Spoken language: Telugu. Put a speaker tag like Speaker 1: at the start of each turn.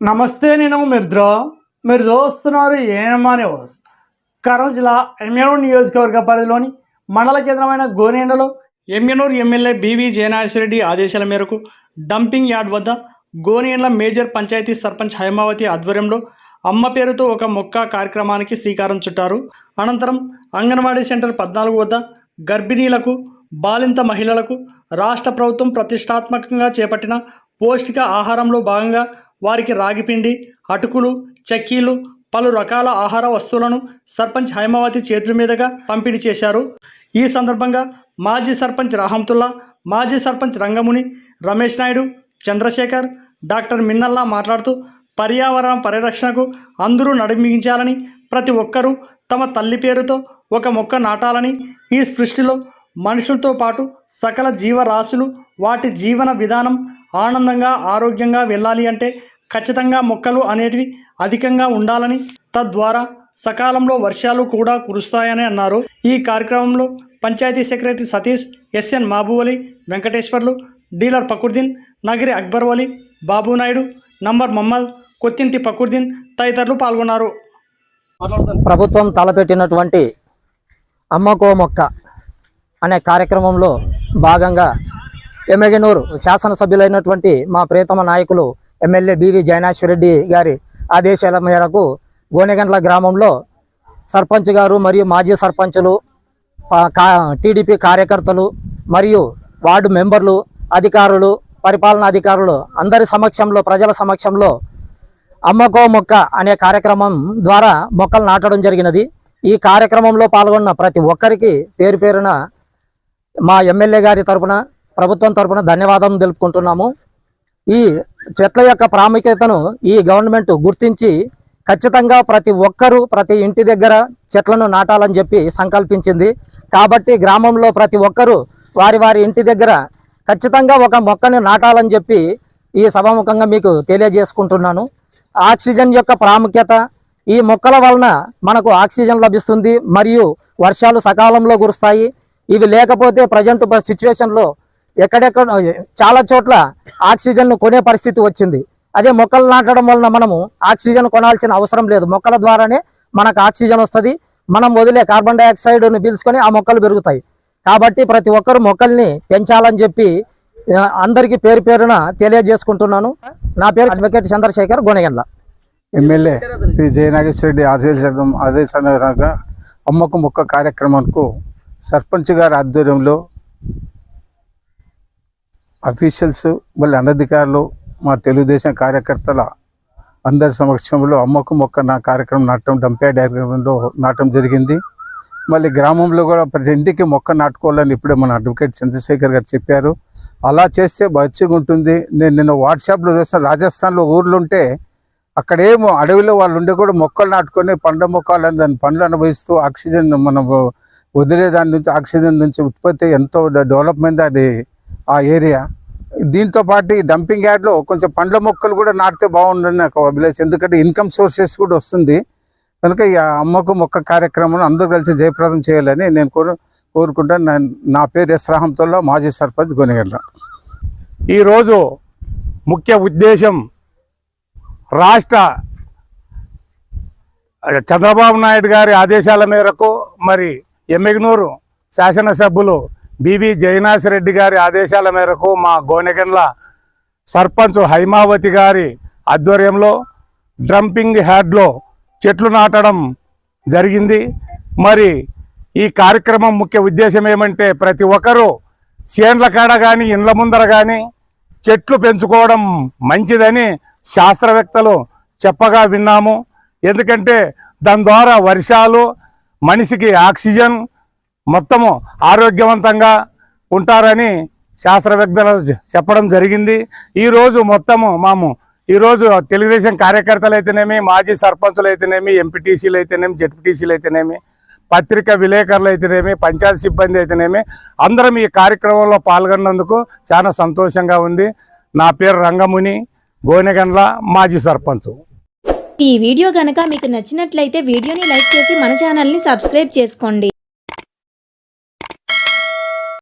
Speaker 1: నమస్తే నేను మిత్ర మీరు చూస్తున్నారు ఏమనే న్యూస్ కర్నూలు జిల్లా ఎమ్మెనూరు నియోజకవర్గ పరిధిలోని మండల కేంద్రమైన గోనేండలో ఎమ్మెనూరు ఎమ్మెల్యే బీవీ జయనాశ్వరెడ్డి ఆదేశాల మేరకు డంపింగ్ యార్డ్ వద్ద గోనేండ్ల మేజర్ పంచాయతీ సర్పంచ్ హైమావతి ఆధ్వర్యంలో అమ్మ పేరుతో ఒక మొక్క కార్యక్రమానికి శ్రీకారం చుట్టారు. అనంతరం అంగన్వాడీ సెంటర్ పద్నాలుగు వద్ద గర్భిణీలకు బాలింత మహిళలకు రాష్ట్ర ప్రభుత్వం ప్రతిష్టాత్మకంగా చేపట్టిన పౌష్టిక ఆహారంలో భాగంగా వారికి రాగిపిండి అటుకులు చక్కీలు పలు రకాల ఆహార వస్తువులను సర్పంచ్ హైమావతి చేతుల మీదుగా పంపిణీ చేశారు. ఈ సందర్భంగా మాజీ సర్పంచ్ రాహంతుల్లా మాజీ సర్పంచ్ రంగముని రమేష్ నాయుడు చంద్రశేఖర్ డాక్టర్ మిన్నల్లా మాట్లాడుతూ పర్యావరణ పరిరక్షణకు అందరూ నడిమించాలని ప్రతి ఒక్కరూ తమ తల్లి పేరుతో ఒక మొక్క నాటాలని ఈ సృష్టిలో మనుషులతో పాటు సకల జీవరాశులు వాటి జీవన విధానం ఆనందంగా ఆరోగ్యంగా వెళ్ళాలి అంటే ఖచ్చితంగా మొక్కలు అనేటివి అధికంగా ఉండాలని తద్వారా సకాలంలో వర్షాలు కూడా కురుస్తాయని అన్నారు. ఈ కార్యక్రమంలో panchayat secretary Satish S N Mabuvali Venkateswarlu dealer Fakruddin Nagiri Akbar Vali Babu Naidu number Mohammed Kottinti Fakruddin తదితరులు పాల్గొన్నారు.
Speaker 2: ప్రభుత్వం తలపెట్టినటువంటి అమ్మకో మొక్క అనే కార్యక్రమంలో భాగంగా ఎమ్మెగనూరు శాసనసభ్యులైనటువంటి మా ప్రియతమ నాయకులు ఎమ్మెల్యే బివి రెడ్డి గారి ఆదేశాల మేరకు గోనెగండ్ల గ్రామంలో సర్పంచ్ గారు మరియు మాజీ సర్పంచులు కా- టీడీపీ కార్యకర్తలు మరియు వార్డు మెంబర్లు అధికారులు పరిపాలనా అధికారులు అందరి సమక్షంలో ప్రజల సమక్షంలో అమ్మకో మొక్క అనే కార్యక్రమం ద్వారా మొక్కలు నాటడం జరిగినది. ఈ కార్యక్రమంలో పాల్గొన్న ప్రతి ఒక్కరికి పేరు పేరున మా ఎమ్మెల్యే గారి తరఫున ప్రభుత్వం తరపున ధన్యవాదం తెలుపుకుంటున్నాము. ఈ చెట్ల యొక్క ప్రాముఖ్యతను ఈ గవర్నమెంట్ గుర్తించి ఖచ్చితంగా ప్రతి ఒక్కరూ ప్రతి ఇంటి దగ్గర చెట్లను నాటాలని చెప్పి సంకల్పించింది. కాబట్టి గ్రామంలో ప్రతి ఒక్కరూ వారి వారి ఇంటి దగ్గర ఖచ్చితంగా ఒక మొక్కను నాటాలని చెప్పి ఈ సభాముఖంగా మీకు తెలియజేసుకుంటున్నాను. ఆక్సిజన్ యొక్క ప్రాముఖ్యత ఈ మొక్కల వలన మనకు ఆక్సిజన్ లభిస్తుంది మరియు వర్షాలు సకాలంలో కురుస్తాయి. ఇవి లేకపోతే ప్రజెంట్ సిచ్యువేషన్లో ఎక్కడెక్కడ చాలా చోట్ల ఆక్సిజన్ను కొనే పరిస్థితి వచ్చింది. అదే మొక్కలు నాటడం వలన మనము ఆక్సిజన్ కొనాల్సిన అవసరం లేదు. మొక్కల ద్వారానే మనకు ఆక్సిజన్ వస్తుంది. మనం వదిలే కార్బన్ డైఆక్సైడ్ను పీల్చుకొని ఆ మొక్కలు పెరుగుతాయి. కాబట్టి ప్రతి ఒక్కరు మొక్కల్ని పెంచాలని చెప్పి అందరికీ పేరు పేరున తెలియజేసుకుంటున్నాను. నా పేరు అడ్వకేట్ చంద్రశేఖర్ గుణగండ్ల
Speaker 3: ఎమ్మెల్యే శ్రీ జయనాగేశ్వర రెడ్డి ఆదేశం ఆదేశానుగా అమ్మకు మొక్క కార్యక్రమంకు సర్పంచ్ గారి ఆధ్వర్యంలో అఫీషియల్స్ మళ్ళీ అనధికారులు మా తెలుగుదేశం కార్యకర్తల అందరి సమక్షంలో అమ్మకు మొక్క నా కార్యక్రమం నాటడం డంపే కార్యక్రమంలో నాటడం జరిగింది. మళ్ళీ గ్రామంలో కూడా ప్రతి ఇంటికి మొక్క నాటుకోవాలని ఇప్పుడే మన అడ్వకేట్ చంద్రశేఖర్ గారు చెప్పారు. అలా చేస్తే మంచిగా ఉంటుంది. నేను నిన్న వాట్సాప్లో చూసిన రాజస్థాన్లో ఊర్లుంటే అక్కడేమో అడవిలో వాళ్ళు ఉండే కూడా మొక్కలు నాటుకొని పండ్ల మొక్కలు దాని పండ్లు అనుభవిస్తూ ఆక్సిజన్ మనం వదిలే దాని నుంచి ఆక్సిజన్ నుంచి ఉత్పత్తి ఎంతో డెవలప్మెంట్ అది ఆ ఏరియా. దీంతో పాటు ఈ డంపింగ్ యార్డ్లో కొంచెం పండ్ల మొక్కలు కూడా నాటితే బాగుండని నాకు అభిలాష్ ఎందుకంటే ఇన్కమ్ సోర్సెస్ కూడా వస్తుంది. కనుక ఈ అమ్మకు మొక్క కార్యక్రమం అందరూ కలిసి జయప్రదం చేయాలని నేను కోరు కోరుకుంటాను. నా- పేరు ఎస్ మాజీ సర్పంచ్ గొనగడ్డ
Speaker 4: ఈరోజు ముఖ్య ఉద్దేశం రాష్ట్ర చంద్రబాబు నాయుడు గారి ఆదేశాల మేరకు మరి ఎమ్మెగ్నూరు శాసనసభ్యులు బివి జయనాథ్ రెడ్డి గారి ఆదేశాల మేరకు మా గోనెగండ్ల సర్పంచ్ హైమావతి గారి ఆధ్వర్యంలో డ్రంపింగ్ హ్యాడ్లో చెట్లు నాటడం జరిగింది. మరి ఈ కార్యక్రమం ముఖ్య ఉద్దేశం ఏమంటే ప్రతి ఒక్కరూ చేండ్ల కాడ కానీ ఇండ్ల ముందర కానీ చెట్లు పెంచుకోవడం మంచిదని శాస్త్రవేత్తలు చెప్పగా విన్నాము. ఎందుకంటే దాని ద్వారా వర్షాలు మనిషికి ఆక్సిజన్ మొత్తము ఆరోగ్యవంతంగా ఉంటారని శాస్త్రవేత్తలు చెప్పడం జరిగింది. ఈరోజు మొత్తము మాము ఈరోజు తెలుగుదేశం కార్యకర్తలు అయితేనేమి మాజీ సర్పంచులు అయితేనేమి ఎంపీటీసీలు అయితేనేమి జెడ్పీటీసీలు అయితేనేమి పత్రిక విలేకరులు అయితేనేమి పంచాయతీ సిబ్బంది అయితేనేమి అందరం ఈ కార్యక్రమంలో పాల్గొన్నందుకు చాలా సంతోషంగా ఉంది. నా పేరు రంగముని. గోనెగండ్ల మాజీ సర్పంచ్.
Speaker 5: ఈ వీడియో గనక మీకు నచ్చినట్లయితే వీడియోని లైక్ చేసి మన ఛానల్ని సబ్స్క్రైబ్ చేసుకోండి.